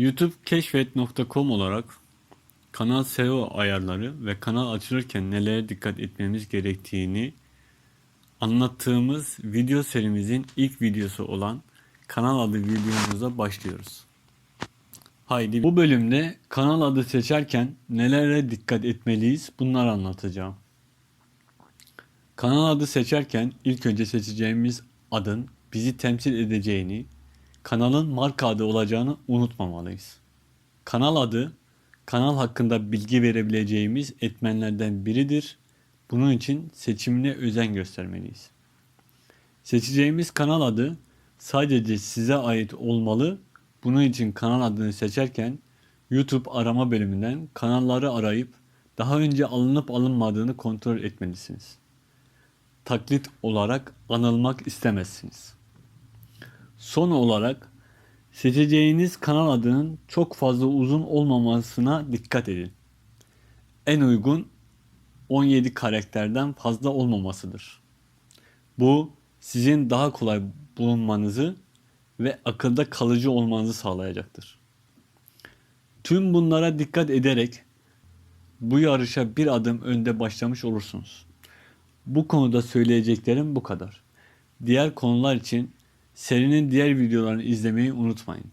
YouTube keşfet.com olarak kanal SEO ayarları ve kanal açılırken nelere dikkat etmemiz gerektiğini anlattığımız video serimizin ilk videosu olan kanal adı videomuza başlıyoruz. Haydi bu bölümde kanal adı seçerken nelere dikkat etmeliyiz bunları anlatacağım. Kanal adı seçerken ilk önce seçeceğimiz adın bizi temsil edeceğini, kanalın marka adı olacağını unutmamalıyız. Kanal adı, kanal hakkında bilgi verebileceğimiz etmenlerden biridir. Bunun için seçimine özen göstermeliyiz. Seçeceğimiz kanal adı sadece size ait olmalı. Bunun için kanal adını seçerken YouTube arama bölümünden kanalları arayıp daha önce alınıp alınmadığını kontrol etmelisiniz. Taklit olarak anılmak istemezsiniz. Son olarak seçeceğiniz kanal adının çok fazla uzun olmamasına dikkat edin. En uygun 17 karakterden fazla olmamasıdır. Bu sizin daha kolay bulunmanızı ve akılda kalıcı olmanızı sağlayacaktır. Tüm bunlara dikkat ederek bu yarışa bir adım önde başlamış olursunuz. Bu konuda söyleyeceklerim bu kadar. Diğer konular için serinin diğer videolarını izlemeyi unutmayın.